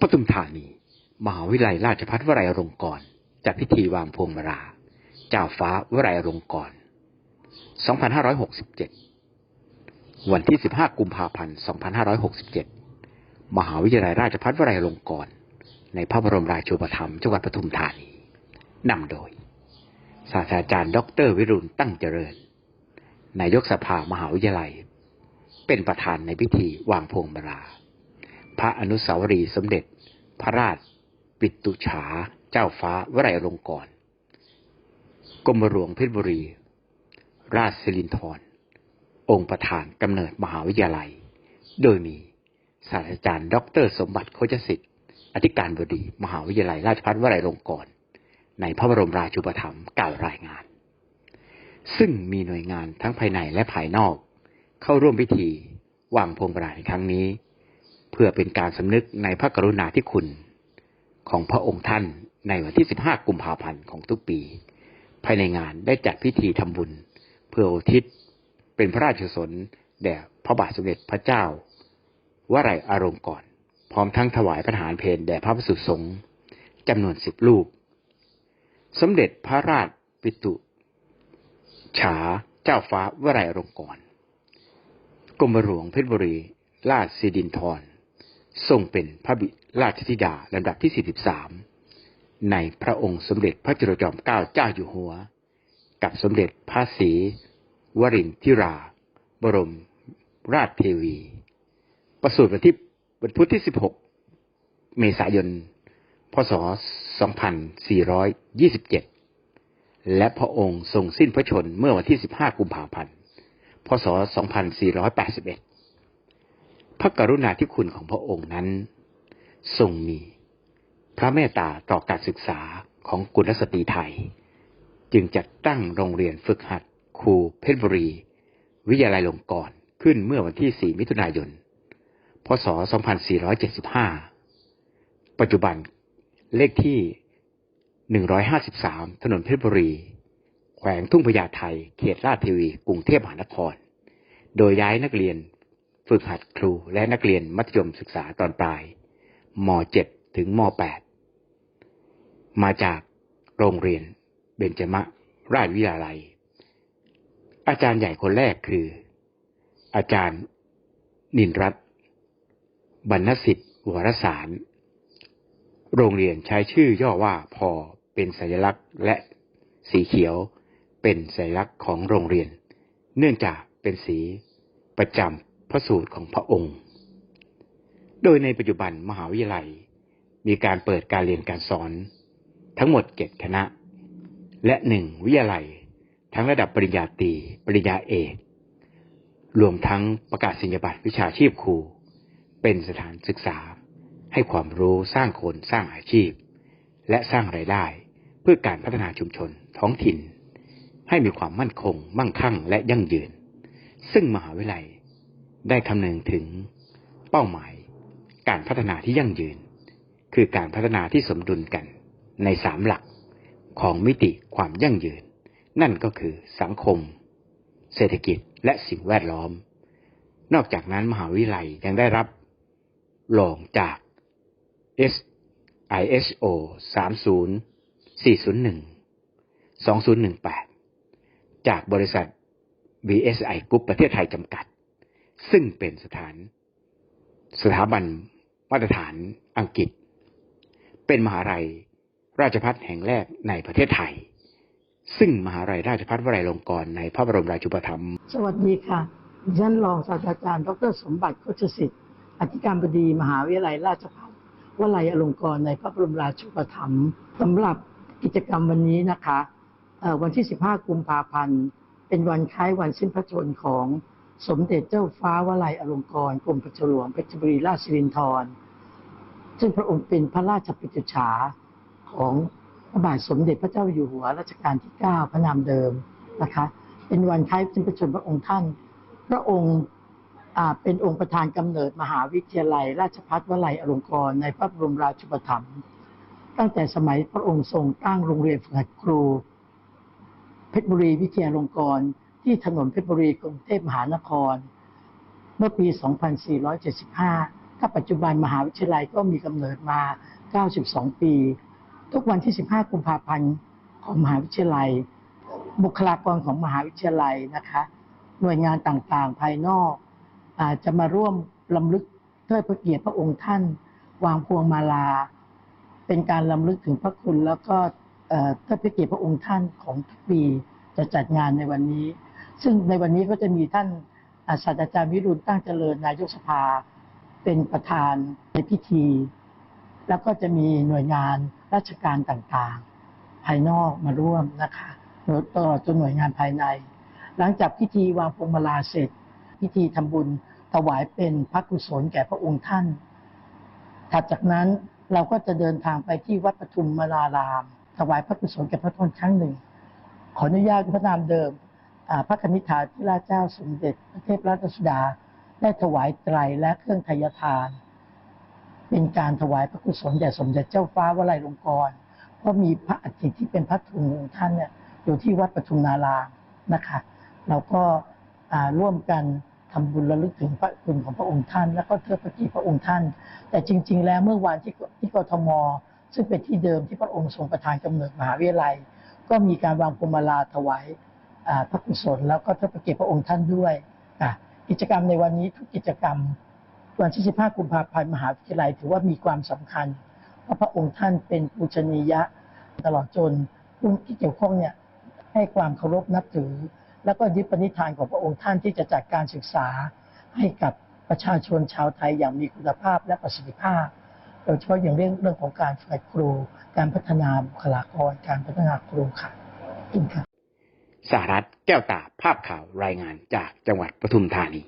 ปทุมธานี มหาวิทยาลัยราชภัฏวลัยอลงกรณ์จัดพิธีวางพวงมาลาเจ้าฟ้าวลัยอลงกรณ์2567 วันที่ 15 กุมภาพันธ์ 2567 มหาวิทยาลัยราชภัฏวลัยอลงกรณ์ในพระบรมราชูปถัมภ์จังหวัดปทุมธานีนำโดย ศาสตราจารย์ดอกเตอรวิรุณตั้งเจริญ นายกสภามหาวิทยาลัย เป็นประธานในพิธีวางพวงมาลา พระอนุสาวรีย์สมเด็จ พระราช ปิตุฉา เจ้าฟ้าวลัยลงกรกรมหลวงเพชรบุรี ราชสิรินธรองค์ประธานกำเนิดมหาวิทยาลัย โดยมีศาสตราจารย์ดอกเตอรสมบัติโคจสิทธิ์ อธิการบดี มหาวิทยาลัย ราชภัฏวลัยลงกรณ์ในพระบรมราชูปถัมภ์กล่าวรายงาน ซึ่งมีหน่วยงานทั้งภายในและภายนอก เข้าร่วมพิธีวางพวงประหลาดในครั้งนี้ พื่อเป็นการสำนึกในพระกรุณาธิคุณของพระองค์ท่านในวันที่ 15 กุมภาพันธ์ของทุกปี ภายในงานได้จัดพิธีทำบุญ เพื่ออุทิศเป็นพระราชกุศลแด่พระบาทสมเด็จพระเจ้าวลัยอารมณ์ก่อน พร้อมทั้งถวายพระหารเพลแด่พระภิกษุสงฆ์จำนวนสิบรูปสมเด็จพระราชปิตุ ฉาเจ้าฟ้าวลัยอลงกรณ์กรมหลวงเพชรบุรีราชสิดินธร ทรงเป็นพระบิราชธิดาลำดับที่ 43 ในพระองค์สมเด็จพระจุลจอมเกล้าเจ้าอยู่หัว กับสมเด็จพระศรีวรินทิรา บรมราชเทวี ประสูติวันที่วันพุธที่ 16 เมษายน พศ 2427 และพระองค์ทรงสิ้นพระชนเมื่อวันที่ 15 กุมภาพันธ์ พศ 2481 พระกรุณาธิคุณของพระองค์นั้น ทรงมี พระเมตตาต่อการศึกษาของกุลสตรีไทย จึงจัดตั้งโรงเรียนฝึกหัดครูเพชรบุรี วิทยาลัยลงกรณ์ขึ้นเมื่อวันที่ 4 มิถุนายน พศ 2475 ปัจจุบันเลขที่ 153 ถนนเพชรบุรี แขวงทุ่งพญาไทเขตลาดเทวี กรุงเทพมหานคร โดยย้ายนักเรียน ฝึกหัดครูและนักเรียนมัธยมศึกษาตอนปลายม .7 ถึงม .8 มาจากโรงเรียนเบญจมะราชวิทยาลัย อาจารย์ใหญ่คนแรกคือ อาจารย์ นินรัตน์บรรณสิทธิ์วรสาร โรงเรียนใช้ชื่อย่อว่าพอเป็นสัญลักษณ์และสีเขียวเป็นสัญลักษณ์ของโรงเรียน เนื่องจากเป็นสีประจำ พระสูตรของพระองค์ โดยในปัจจุบันมหาวิทยาลัยมีการเปิดการเรียนการสอน ทั้งหมดเจ็ดคณะ และหนึ่งวิทยาลัย ทั้งระดับปริญญาตรีปริญญาเอกรวมทั้งประกาศสิญญบัตรวิชาชีพครู เป็นสถานศึกษา ให้ความรู้สร้างคนสร้างอาชีพ และสร้างไรายได้ เพื่อการพัฒนาชุมชนท้องถิ่น ให้มีความมั่นคง มั่งคั่งและยั่งยืน ซึ่งมหาวิทยาลัย ได้คำนึงถึงเป้าหมาย การพัฒนาที่ยั่งยืน คือการพัฒนาที่สมดุลกัน ในสามหลักของมิติความยั่งยืน นั่นก็คือสังคม เศรษฐกิจและสิ่งแวดล้อม นอกจากนั้นมหาวิทยาลัยยังได้รับรองจาก S ISO 30401 2018 จากบริษัท BSI Group ประเทศไทยจำกัด ซึ่งเป็นสถาน สถาบันมาตรฐานอังกฤษ เป็นมหาลัยราชพัฒแห่งแรกในประเทศไทย ซึ่งมหาลัยราชพัฒวลัยลงกรณ์ในพระบรมราชูปถัมภ์สวัสดีค่ะดิฉันรองศาสตราจารย์ ดรสมบัติโคชสิทธิ์อธิการบดีมหาวิทยาลัยราชภัฏวลัยอลงกรณ์ในพระบรมราชูปถัมภ์สำหรับกิจกรรมวันนี้นะคะวันที่ 15 กุมภาพันธ์ เป็นวันคล้ายวันสิ้นพระชนของ สมเด็จเจ้าฟ้าวลัยอลงกรกรมพระเจ้าหลวงเพชรบุรีราชสิรินธรซึ่งพระองค์เป็นพระราชปิตุฉาของพระบาทสมเด็จพระเจ้าอยู่หัวรัชกาลที่ 9 พระนามเดิมนะคะ เป็นวันคล้ายสิ้นพระชนพระองค์ท่าน พระองค์เป็นองค์ประธานกำเนิดมหาวิทยาลัย ราชภัฏวลัยอลงกรณ์ในพระบรมราชูปถัมภ์ตั้งแต่สมัยพระองค์ทรงตั้งโรงเรียนฝึกหัดครู เพชรบุรีวิทยาลงกรณ์ ที่ถนนเพชรบุรีกรุงเทพมหานคร เมื่อปี 2475 ถ้าปัจจุบันมหาวิทยาลัยก็มีกำเนิดมา 92 ปี ทุกวันที่ 15 กุมภาพันธ์ของมหาวิทยาลัย บุคลากรของมหาวิทยาลัยนะคะ หน่วยงานต่างๆ ภายนอกอาจะมาร่วมลำลึกเทิดพระเกียรติพระองค์ท่าน วางพวงมาลา เป็นการลำลึกถึงพระคุณแล้วก็เอ่อเทิดพระเกียรติพระองค์ท่านของทุกปีจะจัดงานในวันนี้ ซึ่งในวันนี้ก็จะมีท่านศาสตราจารย์วิรุณตั้งเจริญนายกสภา เป็นประธานในพิธี แล้วก็จะมีหน่วยงานราชการต่างๆ ภายนอกมาร่วมนะคะตลอดจนหน่วยงานภายใน หลังจากพิธีวางพวงมาลาเสร็จ พิธีทำบุญถวายเป็นพระกุศลแก่พระองค์ท่าน ถัดจากนั้นเราก็จะเดินทางไปที่วัดปทุมมนาราม ถวายพระกุศลแก่พระท่านครั้งหนึ่ง ขออนุญาตพระนามเดิม พระคณิษฐาธิราชเจ้าสมเด็จพระเทพรัตนราชสุดา ได้ถวายไตรและเครื่องไทยทาน เป็นการถวายพระกุศลแด่สมเด็จเจ้าฟ้าวลัยลงกรเพราะมีพระอัฐิที่เป็นพระทุนของท่านเนี่ยอยู่ที่วัดปทุมนารามนะคะเราก็ร่วมกันทำบุญระลึกถึงพระคุณของพระองค์ท่าน แล้วก็เทิดพระเกียรติพระองค์ท่าน แต่จริง ๆ แล้วเมื่อวานที่ที่กทม ซึ่งเป็นที่เดิมที่พระองค์ทรงประทานกำเนิดมหาวิทยาลัย ก็มีการวางพวงมาลาถวาย พระกุศลแล้วก็เทิดพระเกียรติพระองค์ท่านด้วยกิจกรรมในวันนี้ทุกกิจกรรมวันที่ 15 กุมภาพันธ์มหาวิทยาลัย ถือว่ามีความสำคัญ เพราะพระองค์ท่านเป็นปูชนียะตลอดจนผู้ที่เกี่ยวข้องเนี่ยให้ความเคารพนับถือ แล้วก็ยึดปณิธานของพระองค์ท่านที่จะจัดการศึกษาให้กับประชาชนชาวไทยอย่างมีคุณภาพและประสิทธิภาพ โดยเฉพาะอย่างเรื่องเรื่องของการฝึกครู การพัฒนาบุคลากร การพัฒนาครูค่ะขอบคุณค่ะ สหรัฐแก้วตาภาพข่าวรายงานจากจังหวัดปทุมธานี